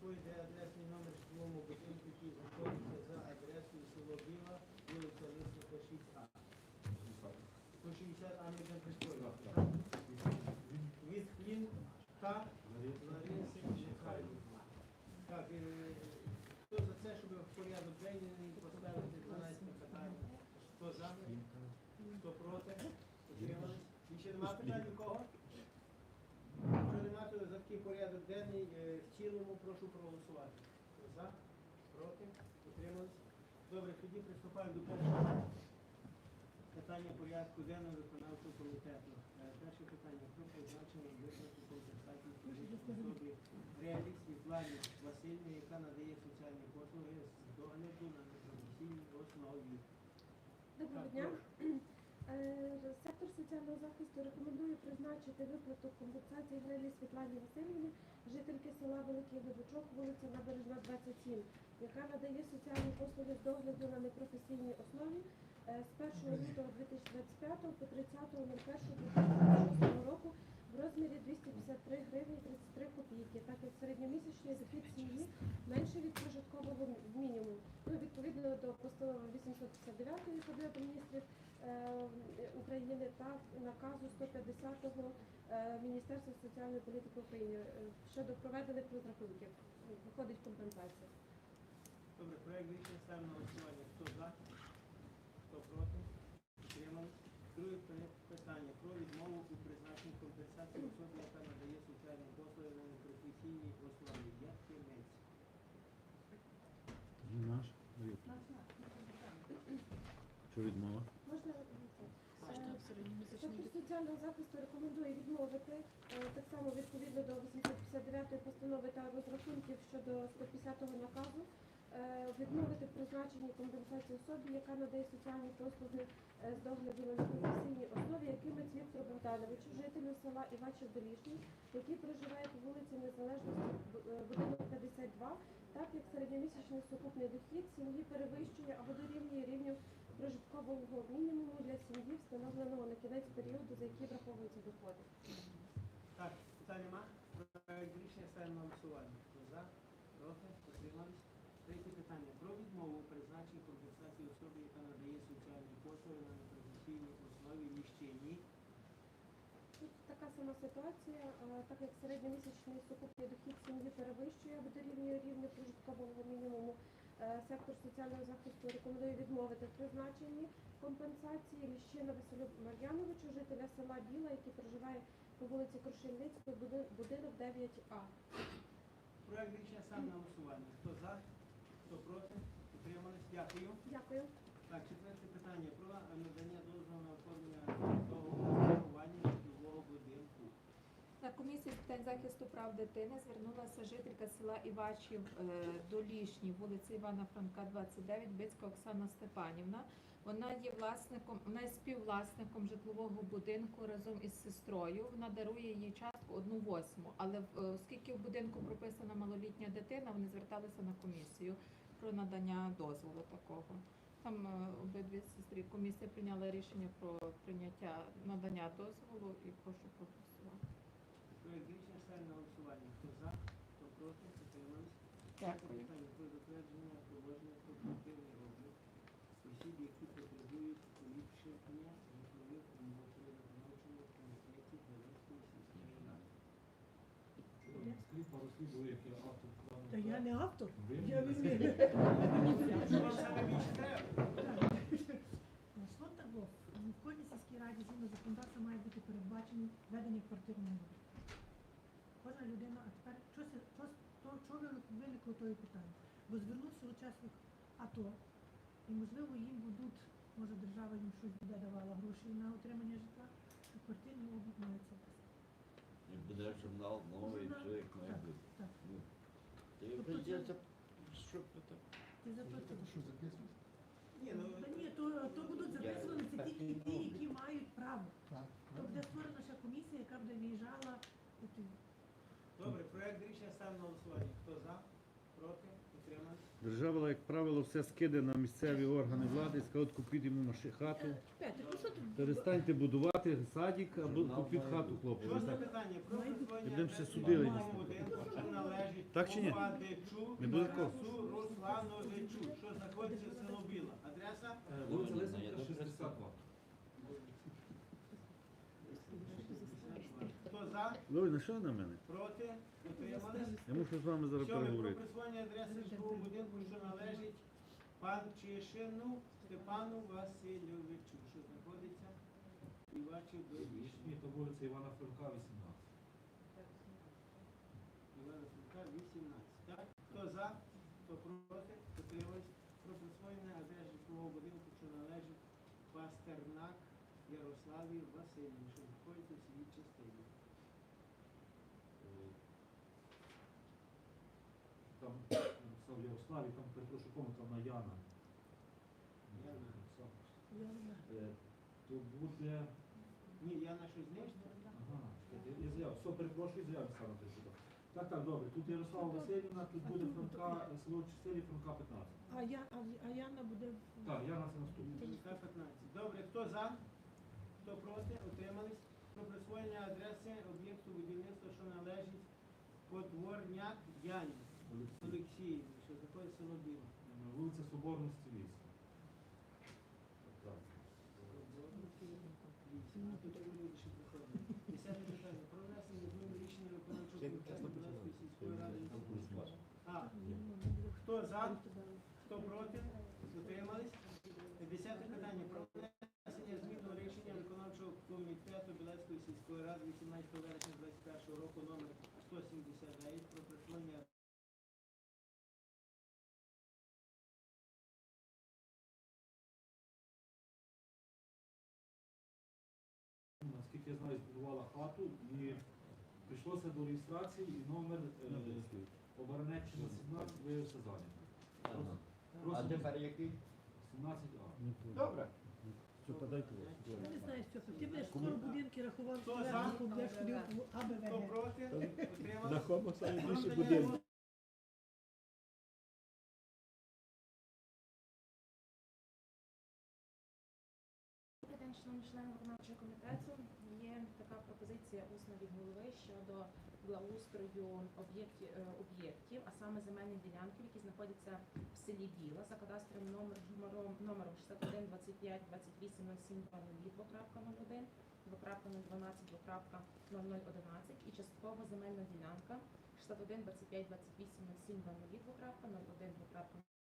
присвоїти адресний номер житловому будинку, який знаходиться за адресою село Біла, вулиця Лисенка, 6А. По 60 А присвоїли. так? Від Клін та Лариси Михайлівни. Так, хто за це, щоб в порядок денний поставити 12 питання? Хто за? Хто проти? Ще нема питань у кого? Якщо нема, то за такий порядок денний е, в цілому прошу проголосувати. Хто за? Проти? Утримались? Добре, тоді приступаємо до першого питання порядку денного виконавчого комітету. Е, Перше питання про призначення компенсації фізичній особі Релік Світлані Васильівні, яка надає соціальні послуги з догляду на непрофесійній основі. Доброго дня. Е, Сектор соціального захисту призначити виплату компенсації Грилі Світлані Васильівні, жительки села Великий Лебучок, вулиця Набережна, 27, яка надає соціальні послуги з догляду на непрофесійній основі е, з 1 лютого 2025 по 30.01.2026 року в розмірі 253 гривні 33 копійки, так як середньомісячний дохід сім'ї менше від прожиткового мінімуму. Ну, відповідно до постанови 859 Кабінету міністрів України та наказу 150-го е, Міністерства соціальної політики України е, щодо проведених розрахунків. Виходить компенсація. Добре, проект рішення ставимо на голосування. Хто за? Хто проти? Утримались? Друге пи- питання про відмову у призначенні компенсації особі, яка надає соціальні послуги на непрофесійній основі. Як кінець? Наш. Що відмова? Е, соціального захисту рекомендує відмовити е, так само відповідно до 859 постанови та розрахунків щодо 150-го наказу. е, Відмовити призначенні компенсації особі, яка надає соціальні послуги е, з догляду на непрофесійній основі, якимець Віктору Богдановичу, жителю села Івачів Долішній, який проживає по вулиці Незалежності, будинок 52, так як середньомісячний сукупний дохід сім'ї перевищує або дорівнює рівню прожиткового мінімуму для сім'ї, встановленого на кінець періоду, за який враховуються доходи. Так, питань нема? Проект рішення ставимо на голосування. Хто за? Проти? Утримались? Третє питання. Про відмову у призначенні компенсації особі, яка надає соціальні послуги на непрофесійній основі міщині. Тут така сама ситуація, так як середньомісячний сукупний дохід сім'ї перевищує або дорівнює рівню прожиткового е, сектор соціального захисту рекомендує відмовити в призначенні компенсації Ліщина Василю Мар'яновичу, жителя села Біла, який проживає по вулиці Крушельницької, будинок 9А. Проект рішення сам на голосування. Хто за? Хто проти? Утримались? Дякую. Дякую. Так, четверте питання. Про надання дозволу на оформлення договорування житлового будинку. На комісії з питань захисту прав дитини звернулася жителька села Івачів е, до Лішні, вулиці Івана Франка, 29, Бицька Оксана Степанівна. Вона є власником, вона є співвласником житлового будинку разом із сестрою. Вона дарує їй частку одну восьму. Але е, оскільки в будинку прописана малолітня дитина, вони зверталися на комісію про надання дозволу такого. Там е, обидві сестри комісія прийняла рішення про прийняття надання дозволу і прошу проголосувати. Проект рішення ставимо на голосування. Хто за? Хто проти? Утримались? Дякую. Питання про затвердження положення про квартирний облік осіб, які потребують поліпшення житлових умов при виконавчому комітеті Донецької сільської ради. Скажіть пару слів, бо як я автор плану. Та я не автор, Ви я. Що вам саме більше треба? Що так було? В кожній сільській раді згідно законодавства має бути передбачені ведення квартирного обліку. Кожна людина, а тепер що, се- то, що ви- виникло тої питання? Бо звернувся учасник АТО, і можливо їм будуть, може держава їм щось буде давала гроші на отримання житла, то квартирний облік має це. І буде журнал новий, Журнал, все як має так, бути. так. Ну, Та й Тобто прийдеться, що це? Ти заплатив. Ні, ну Та ні, то, то будуть записуватися тільки ті, які мають право. То буде створена ще комісія, яка буде виїжджала. і- добре, проект рішення ставимо на голосування. Хто за? Проти? Утримались? Держава, як правило, все скиде на місцеві органи влади, і скажуть, купіть йому маши- хату. Петро, ну що ти? Перестаньте будувати садик або купіть хату хлопцю. Шосте питання про Будемо ще судили, будинку, що належить Так чи ні? Попадичу Не буде Тарасу Руслановичу, що знаходиться в село Біла. Адреса? Е, Вулиця Лисенка, 62. Хто за? Лові, на що на мене? Проти? Утримались? Я мушу з вами зараз Сьоме про переговорити. присвоєння адреси житлового будинку, що належить Панчишину Степану Васильовичу, що знаходиться в Івачів до Ні, то вулиця Івана Франка, 18. Івана Франка, 18. Так? Хто за? Хто проти? Утримались? Про присвоєння адреси житлового будинку, що належить Пастернак Ярославі Васильовичу, що знаходиться в селі частині. Там написав Ярослав, і там перепрошую, кому там на Яна. Яна. Написав. Я- Е, То буде. Ні, я на щось знищу. Ага, я заяву. Все, перепрошую, заяву саме прочитав. Так, так, добре. Тут Ярослава Васильівна, тут буде Франка, село Чистилі, Франка 15. А я, а, а Яна буде в- Так, Яна це наступне. Франка 15. Добре, хто за? Хто проти? Утримались? Про присвоєння адреси об'єкту будівництва, що належить Подворняк Яні Олексій. Що знаходиться село Е, Вулиця Соборності 8. Так. А тут люди ще приходять. Десяте питання. Про внесення змін рішення виконавчого комітету Білецької сільської ради. А, хто за? Хто проти? Утримались? Десяте питання. Про внесення змін до рішення виконавчого комітету Білецької сільської ради 18 вересня 2021 року номер 179 про присвоєння Знаю, збудувала хату і прийшлося до реєстрації і номер е, Оборонеччина 17 виявився зайнятий. А тепер який? 17А. Добре. Що подайте вас? Я не знаю, що ти будеш скоро будинки за? будеш ходив в Хто проти? Хома саме більше день, шановні члени виконавчого комітету. Така пропозиція усна від голови щодо благоустрою е, об'єктів, а саме земельних ділянків, які знаходяться в селі Біла за кадастровим номером, номером 61 25 28 07 2.01, 2.012, 2.0011 і частково земельна ділянка 61 25 28 07 2.01, 2.01,